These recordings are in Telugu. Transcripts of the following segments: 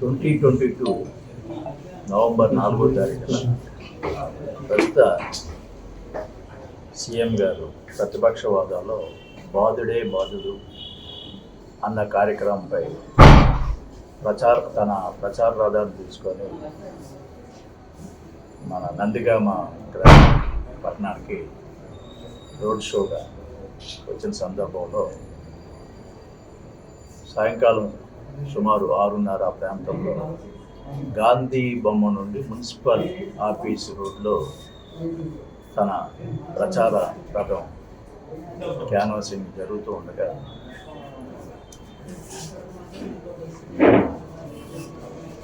ట్వంటీ ట్వంటీ టూ నవంబర్ నాలుగో తారీఖున ప్రస్తుత సీఎం గారు ప్రతిపక్ష బాధుడే బాధుడు అన్న కార్యక్రమంపై ప్రచార తన ప్రచార రథాన్ని తీసుకొని మన నందిగామ గ్రామ పట్టణానికి రోడ్ షోగా వచ్చిన సందర్భంలో సాయంకాలం సుమారు ఆరున్నర ప్రాంతంలో. గాంధీ బొమ్మ నుండి మున్సిపల్ ఆఫీస్ రోడ్లో తన ప్రచార రథం క్యాన్వాసింగ్ జరుగుతూ ఉండగా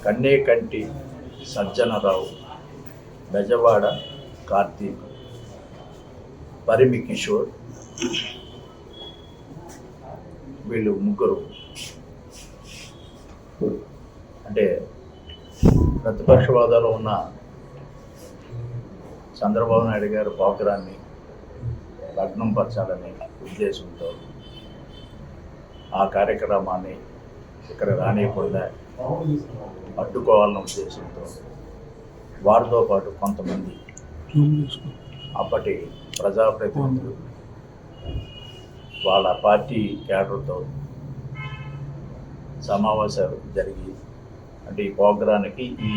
కన్నే కంటి సజ్జనరావు బెజవాడ కార్తీక్ పరిమి కిషోర్ వీళ్ళు ముగ్గురు అంటే ప్రతిపక్షవాదాలు ఉన్న చంద్రబాబు నాయుడు గారు పోకరాన్ని లగ్నం పరచాలనే ఉద్దేశంతో ఆ కార్యక్రమాన్ని ఇక్కడ రానియకుండా అడ్డుకోవాలన్న ఉద్దేశంతో వారితో పాటు కొంతమంది అప్పటి ప్రజాప్రతినిధులు వాళ్ళ పార్టీ క్యాడర్తో సమావేశాలు జరిగి అంటే ఈ ప్రోగ్రానికి ఈ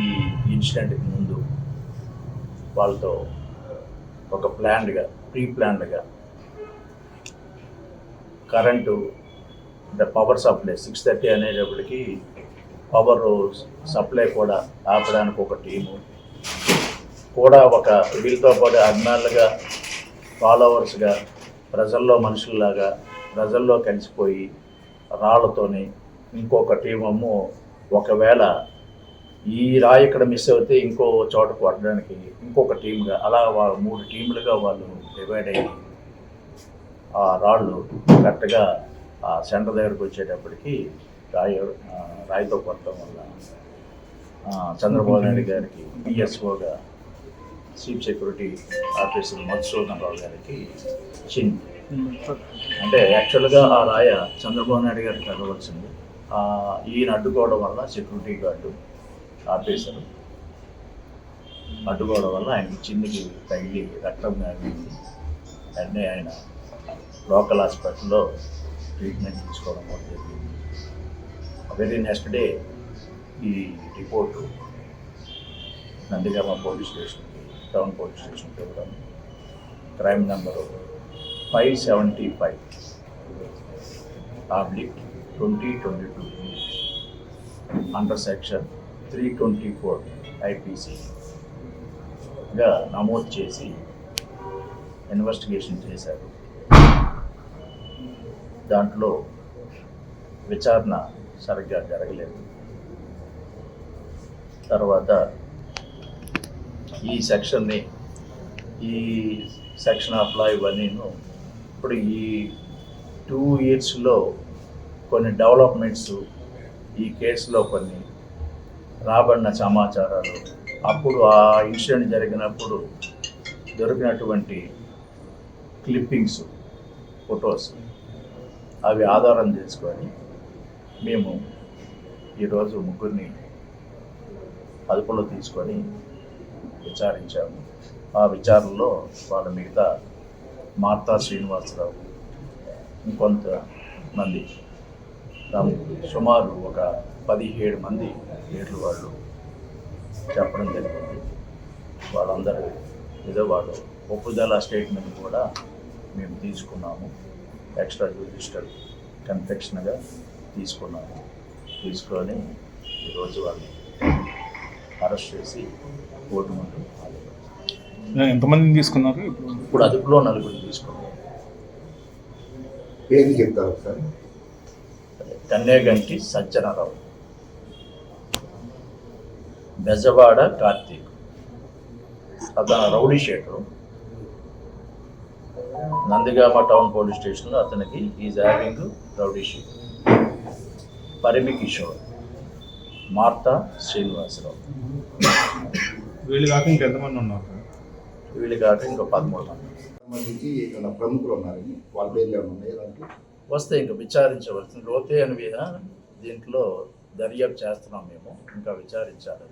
ఇన్సిడెంట్కి ముందు వాళ్ళతో ఒక ప్లాన్డ్గా ప్రీ ప్లాన్డ్గా కరెంటు అంటే పవర్ సప్లై సిక్స్ థర్టీ అనేటప్పటికి పవర్ సప్లై కూడా ఆపడానికి ఒక టీము కూడా ఒక వీళ్ళతో పాటు అభిమానులుగా ఫాలోవర్స్గా ప్రజల్లో మనుషుల్లాగా ప్రజల్లో కలిసిపోయి రాళ్ళతోని ఇంకొక టీం అమ్ము ఒకవేళ ఈ రాయి ఇక్కడ మిస్ అవుతే ఇంకో చోట కొట్టడానికి ఇంకొక టీంగా అలా వాళ్ళు మూడు టీములుగా వాళ్ళు డివైడ్ అయ్యి ఆ రాళ్ళు కరెక్ట్గా ఆ సెంటర్ దగ్గరకు వచ్చేటప్పటికి రాయి రాయితో కొట్టడం వల్ల చంద్రబాబు నాయుడు గారికి పిఎస్ఓగా chief security officer Madhusudan Rao గారికి చిన్. అంటే యాక్చువల్గా ఆ రాయ చంద్రబాబు నాయుడు గారికి తగ్గవలసింది ఈయన అడ్డుకోవడం వల్ల సెక్యూరిటీ గార్డు ఆపేశారు. అడ్డుకోవడం వల్ల ఆయన చిన్నికి తగిలి రక్తం కాగింది వెంటనే ఆయన లోకల్ హాస్పిటల్లో ట్రీట్మెంట్ తీసుకోవడం కూడా జరిగింది. వెరీ నెక్స్ట్ డే ఈ రిపోర్టు నందిగామ పోలీస్ స్టేషన్కి టౌన్ పోలీస్ స్టేషన్కి ఇవ్వడం crime number five seventy five. Oblique twenty twenty two under section three twenty four ఐపీసీగా నమోదు చేసి ఇన్వెస్టిగేషన్ చేశారు. దాంట్లో విచారణ సరిగ్గా జరగలేదు. తర్వాత ఈ సెక్షన్ని ఈ సెక్షన్ ఆఫ్ లా ఇవన్నీను ఇప్పుడు ఈ టూ ఇయర్స్లో కొన్ని డెవలప్మెంట్స్ ఈ కేసులో కొన్ని రాబడిన సమాచారాలు. అప్పుడు ఆ ఇన్సిడెంట్ జరిగినప్పుడు దొరికినటువంటి క్లిప్పింగ్స్ ఫొటోస్ అవి ఆధారం చేసుకొని మేము ఈరోజు ముగ్గురిని అదుపులో తీసుకొని విచారించాము. ఆ విచారణలో వాళ్ళ మిగతా మార్తా శ్రీనివాసరావు ఇంకొంత మంది సుమారు ఒక పదిహేడు మంది పేర్లు వాళ్ళు చెప్పడం జరిగింది. వాళ్ళందరూ ఏదో వాళ్ళు ఒప్పుదల స్టేట్మెంట్ కూడా మేము తీసుకున్నాము. ఎక్స్ట్రా జ్యుడిషియల్ కన్ఫెక్షన్గా తీసుకున్నాము. తీసుకొని ఈరోజు వాళ్ళని అరెస్ట్ చేసి కోర్టు ముందు. ఎంతమందిని తీసుకున్నారు? ఇప్పుడు అదుపులో నలుగురు తీసుకున్నాం పేరు చెప్తారు సార్? కన్నేగంటి సజ్జనరావు. బెజవాడ కార్తీక్. అతను rowdy sheeter. Nandigama town police స్టేషన్లో అతనికి is having rowdy sheet Parimi Kishore. Martha Srinivasarao. వీళ్ళు కాక ఇంకెంతమంది ఉన్నారు? వీళ్ళు కాక ఇంకా పదమూడు మంది. సంబంధించి ఇక్కడ ప్రముఖులు ఉన్నారని వాళ్ళ పేర్లు ఏమైనా ఉన్నాయి వస్తే ఇంకా విచారించవలసింది లోతే అని దీంట్లో దర్యాప్తు చేస్తున్నాం మేము ఇంకా విచారించాలి